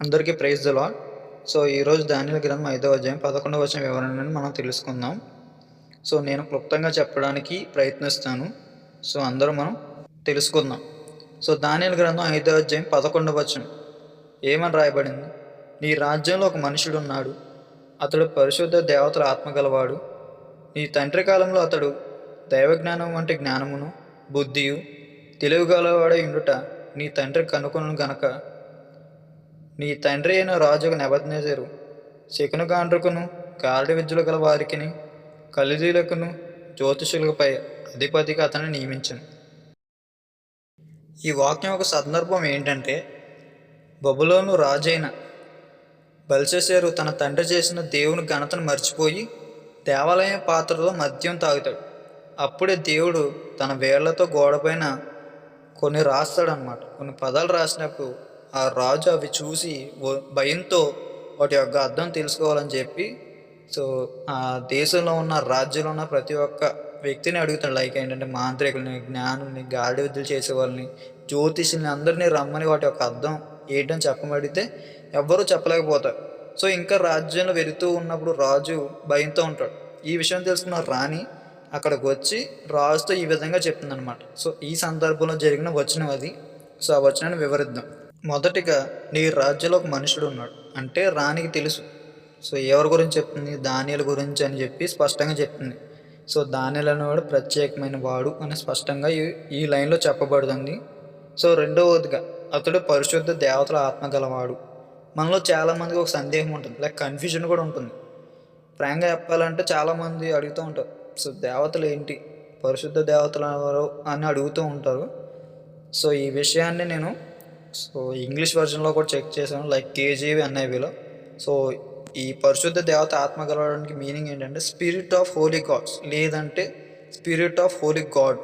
అందరికీ praise the lord so ఈరోజు ధాన్యుల గ్రంథం ఐదవ అధ్యాయం పదకొండవ వచ్చిన వివరణను మనం తెలుసుకుందాం. సో నేను క్లుప్తంగా చెప్పడానికి ప్రయత్నిస్తాను. సో అందరూ మనం తెలుసుకుందాం. సో ధాన్యుల గ్రంథం ఐదవ అధ్యాయం పదకొండవ వచనం. ఏమని రాయబడింది? నీ రాజ్యంలో ఒక మనుషుడు ఉన్నాడు. అతడు పరిశుద్ధ దేవతల ఆత్మగలవాడు నీ తండ్రి కాలంలో అతడు దైవజ్ఞానం వంటి జ్ఞానమును బుద్ధియు తెలివి గలవాడై ఉండుట నీ తండ్రి కనుకొను గనక నీ తండ్రి అయిన రాజుకు నెబద్నేజరు శకునగాండ్రుకును గాలి విద్యలు గల వారికిని కలిదీలకును జ్యోతిషులపై అధిపతిగా అతన్ని నియమించను. ఈ వాక్యం ఒక సందర్భం ఏంటంటే బబులోను రాజైన బల్సేసేరు తన తండ్రి చేసిన దేవుని ఘనతను మర్చిపోయి దేవాలయం పాత్రలో మద్యం తాగుతాడు. అప్పుడే దేవుడు తన వేళ్ళతో గోడపైన కొన్ని రాస్తాడనమాట కొన్ని పదాలు రాసినప్పుడు ఆ రాజు అవి చూసి భయంతో వాటి యొక్క అర్థం తెలుసుకోవాలని చెప్పి సో ఆ దేశంలో ఉన్న రాజ్యంలో ఉన్న ప్రతి ఒక్క వ్యక్తిని అడుగుతాడు. లైక్ ఏంటంటే మాంత్రికుల్ని జ్ఞానుల్ని గాడి విద్యలు చేసే వాళ్ళని జ్యోతిషుల్ని అందరినీ రమ్మని వాటి యొక్క అర్థం ఏంటని చెప్పమడితే ఎవ్వరూ చెప్పలేకపోతారు. సో ఇంకా రాజ్యంలో వెళుతూ ఉన్నప్పుడు రాజు భయంతో ఉంటాడు. ఈ విషయం తెలుసుకున్న రాణి అక్కడికి వచ్చి రాజుతో ఈ విధంగా చెప్తుందనమాట సో ఈ సందర్భంలో జరిగిన వచనం అది. సో ఆ వచనాన్ని వివరిద్దాం. మొదటిగా నీ రాజ్యంలో ఒక మనుషుడు ఉన్నాడు. అంటే రాణికి తెలుసు. సో ఎవరి గురించి చెప్తుంది? దానియల గురించి అని చెప్పి స్పష్టంగా చెప్తుంది. సో దానియలు అనేవాడు ప్రత్యేకమైన వాడు అని స్పష్టంగా ఈ ఈ లైన్లో చెప్పబడుతుంది. సో రెండవదిగా అతడు పరిశుద్ధ దేవతల ఆత్మ గలవాడు. మనలో చాలామందికి ఒక సందేహం ఉంటుంది. లైక్ కన్ఫ్యూజన్ కూడా ఉంటుంది. ఫ్రాంక్గా చెప్పాలంటే చాలామంది అడుగుతూ ఉంటారు. సో దేవతలు ఏంటి? పరిశుద్ధ దేవతలు ఎవరు అని అడుగుతూ ఉంటారు. సో ఈ విషయాన్ని నేను సో ఇంగ్లీష్ వర్జన్లో కూడా చెక్ చేశాను లైక్ కేజీవి ఎన్ఐవిలో సో ఈ పరిశుద్ధ దేవత ఆత్మ కలవడానికి మీనింగ్ ఏంటంటే స్పిరిట్ ఆఫ్ హోలీ గాడ్స్ లేదంటే spirit of holy god.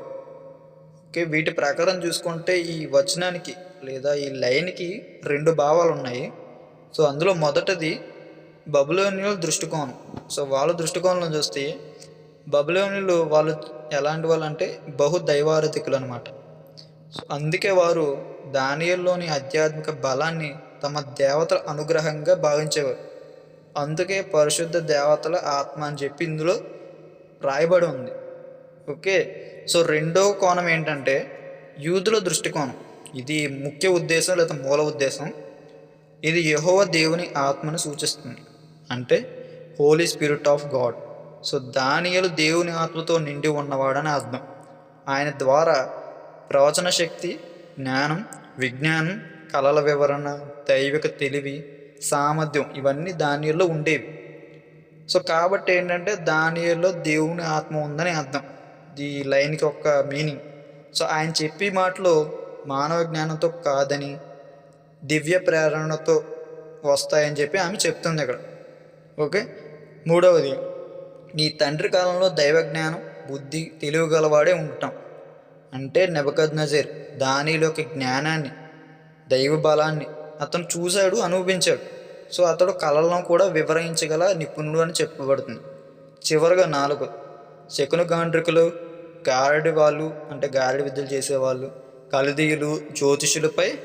Okay వీటి ప్రకారం చూసుకుంటే ఈ వచనానికి లేదా ఈ లైన్కి రెండు భావాలు ఉన్నాయి. సో అందులో మొదటిది బబులోనియుల దృష్టికోణం. సో వాళ్ళ దృష్టికోణంలో చూస్తే బబులోనియులు వాళ్ళు ఎలాంటి వాళ్ళు అంటే బహు దైవారధికులు అనమాట అందుకే వారు దానియల్లోని ఆధ్యాత్మిక బలాన్ని తమ దేవతల అనుగ్రహంగా భావించేవారు. అందుకే పరిశుద్ధ దేవతల ఆత్మ అని చెప్పి ఇందులో రాయబడి ఉంది. ఓకే? సో రెండో కోణం ఏంటంటే యూదుల దృష్టికోణం. ఇది ముఖ్య ఉద్దేశం లేదా మూల ఉద్దేశం. ఇది యహోవ దేవుని ఆత్మను సూచిస్తుంది. అంటే holy spirit of God so దానియలు దేవుని ఆత్మతో నిండి ఉన్నవాడని అర్థం. ఆయన ద్వారా ప్రవచన శక్తి జ్ఞానం విజ్ఞానం కళల వివరణ దైవిక తెలివి సామర్థ్యం ఇవన్నీ దానిలో ఉండేవి. సో కాబట్టి ఏంటంటే దానిలో దేవుని ఆత్మ ఉందని అర్థం. ఈ లైన్కి ఒక మీనింగ్. సో ఆయన చెప్పే మాటలు మానవ జ్ఞానంతో కాదని దివ్య ప్రేరణతో వస్తాయని చెప్పి ఆమె చెప్తుంది ఇక్కడ. ఓకే? మూడవది నీ తండ్రి కాలంలో దైవ జ్ఞానం బుద్ధి తెలివి గలవాడే ఉండటం అంటే నెబద్ నజర్ దానిలోకి జ్ఞానాన్ని దైవ బలాన్ని అతను చూశాడు అనుభవించాడు. సో అతడు కళలను కూడా వివరించగల నిపుణుడు అని చెప్పబడుతుంది. చివరిగా నాలుగు. శకున గాండ్రికులు గారడి వాళ్ళు అంటే గారడి విద్యలు చేసేవాళ్ళు కలుదీయులు జ్యోతిషులపై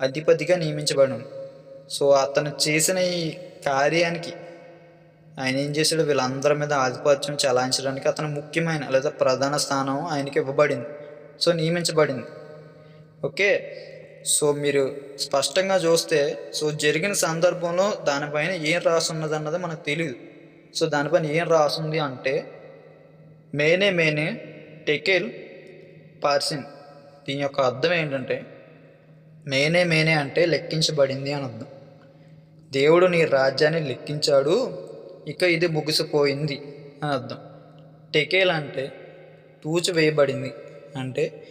అధిపతిగా నియమించబడను సో అతను చేసిన ఈ కార్యానికి ఆయన ఏం చేశాడు? వీళ్ళందరి మీద ఆధిపత్యం చలాయించడానికి అతను ముఖ్యమైన లేదా ప్రధాన స్థానం ఆయనకి ఇవ్వబడింది. సో నియమించబడింది. ఓకే? సో మీరు స్పష్టంగా చూస్తే సో జరిగిన సందర్భంలో దానిపైన ఏం రాసున్నది అన్నది మనకు తెలియదు సో దానిపైన ఏం రాసుంది అంటే మేనే మేనే టెకెల్ పార్సిన్. దీని యొక్క అర్థం ఏంటంటే మేనే మేనే అంటే లెక్కించబడింది అని అర్థం దేవుడు నీ రాజ్యాన్ని లెక్కించాడు ఇక ఇది ముగిసిపోయింది అని అర్థం. టెకేల్ అంటే తూచివేయబడింది అంటే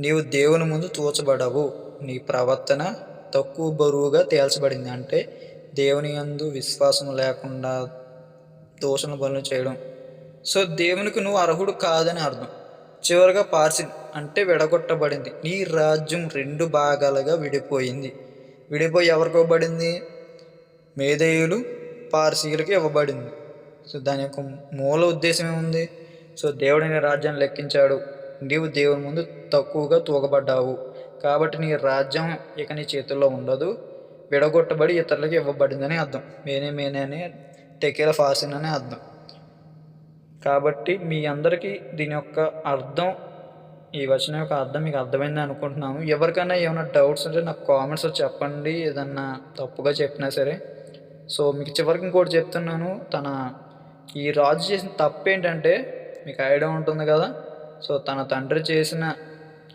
నీవు దేవుని ముందు తూచబడవు నీ ప్రవర్తన తక్కువ బరువుగా తేల్చబడింది అంటే దేవుని యందు విశ్వాసం లేకుండా దోషణ పనులు చేయడం. సో దేవునికి నువ్వు అర్హుడు కాదని అర్థం. చివరిగా పార్సిన్ అంటే విడగొట్టబడింది. నీ రాజ్యం రెండు భాగాలుగా విడిపోయింది. విడిపోయి ఎవరికోబడింది మేధేయులు పార్సీలకు ఇవ్వబడింది. సో దాని యొక్క మూల ఉద్దేశం ఏముంది? సో దేవుడైన రాజ్యాన్ని లెక్కించాడు. నీవు దేవుని ముందు తక్కువగా తూగబడ్డావు. కాబట్టి నీ రాజ్యం ఇక నీ చేతుల్లో ఉండదు. విడగొట్టబడి ఇతరులకు ఇవ్వబడిందని అర్థం. మేనే మేనే అని టెకేల ఫాసిన్ అని అర్థం. కాబట్టి మీ అందరికీ దీని యొక్క అర్థం ఈ వచనం యొక్క అర్థం మీకు అర్థమైంది అనుకుంటున్నాము ఎవరికైనా ఏమైనా డౌట్స్ ఉంటే నాకు కామెంట్స్లో చెప్పండి. ఏదన్నా తప్పుగా చెప్పినా సరే సో మీకు చివరికి ఇంకోటి చెప్తున్నాను. తన ఈ రాజు చేసిన తప్పు ఏంటంటే మీకు ఐడియా ఉంటుంది కదా. సో తన తండ్రి చేసిన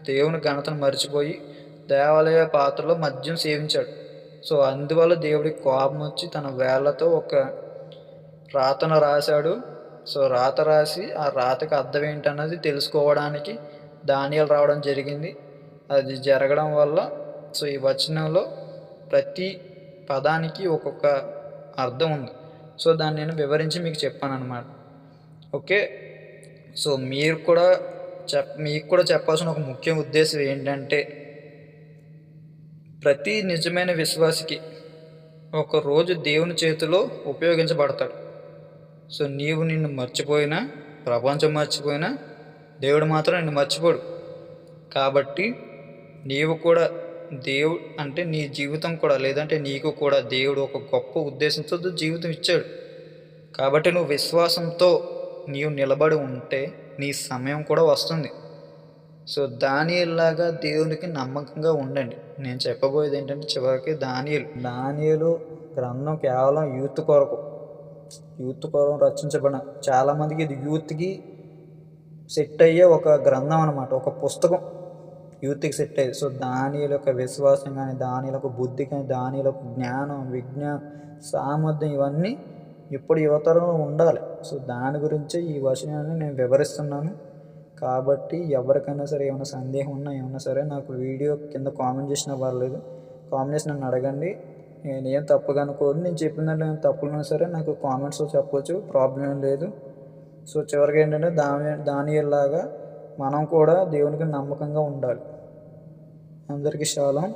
దేవుని ఘనతను మర్చిపోయి దేవాలయ పాత్రలో మద్యం సేవించాడు. సో అందువల్ల దేవుడికి కోపం వచ్చి తన వేళ్ళతో ఒక రాతను రాశాడు. సో రాత రాసి ఆ రాతకు అర్థం ఏంటన్నది తెలుసుకోవడానికి ధాన్యాలు రావడం జరిగింది. అది జరగడం వల్ల సో ఈ వచనంలో ప్రతి పదానికి ఒక్కొక్క అర్థం ఉంది సో దాన్ని నేను వివరించి మీకు చెప్పాను అనమాట ఓకే? సో మీరు కూడా చెప్ మీకు కూడా చెప్పాల్సిన ఒక ముఖ్య ఉద్దేశం ఏంటంటే ప్రతి నిజమైన విశ్వాసికి ఒక రోజు దేవుని చేతిలో ఉపయోగించబడతాడు. సో నీవు నిన్ను మర్చిపోయినా ప్రపంచం మర్చిపోయినా దేవుడు మాత్రం నిన్ను మర్చిపోడు. కాబట్టి నీవు కూడా దేవుడు అంటే నీ జీవితం కూడా లేదంటే నీకు కూడా దేవుడు ఒక గొప్ప ఉద్దేశంతో జీవితం ఇచ్చాడు. కాబట్టి నువ్వు విశ్వాసంతో నీవు నిలబడి ఉంటే నీ సమయం కూడా వస్తుంది. సో దానిలాగా దేవునికి నమ్మకంగా ఉండండి. నేను చెప్పబోయేది ఏంటంటే చివరికి దానియలు. దానియలు గ్రంథం కేవలం యూత్ కొరకు యూత్ కొరకు రచించబడిన చాలామందికి ఇది యూత్కి సెట్ అయ్యే ఒక గ్రంథం అనమాట ఒక పుస్తకం. యూత్కి సెట్ అయ్యేది సో దానిల యొక్క విశ్వాసం కానీ దానిల యొక్క బుద్ధి కానీ దానిల యొక్క జ్ఞానం విజ్ఞానం సామర్థ్యం ఇవన్నీ ఇప్పుడు యువతరంలో ఉండాలి. సో దాని గురించే ఈ వచనాన్ని నేను వివరిస్తున్నాను. కాబట్టి ఎవరికైనా సరే ఏమైనా సందేహం ఉన్నా ఏమైనా సరే నాకు వీడియో కింద కామెంట్ చేసిన పర్లేదు. కామెంట్ చేసి నన్ను అడగండి. నేను ఏం తప్పుగా అనుకోను నేను చెప్పిన దాంట్లో తప్పులున్నా సరే నాకు కామెంట్స్లో చెప్పొచ్చు. ప్రాబ్లం ఏం లేదు. సో చివరికి ఏంటంటే దాని దానిలాగా మనం కూడా దేవునికి నమ్మకంగా ఉండాలి. అందరికీ శాలం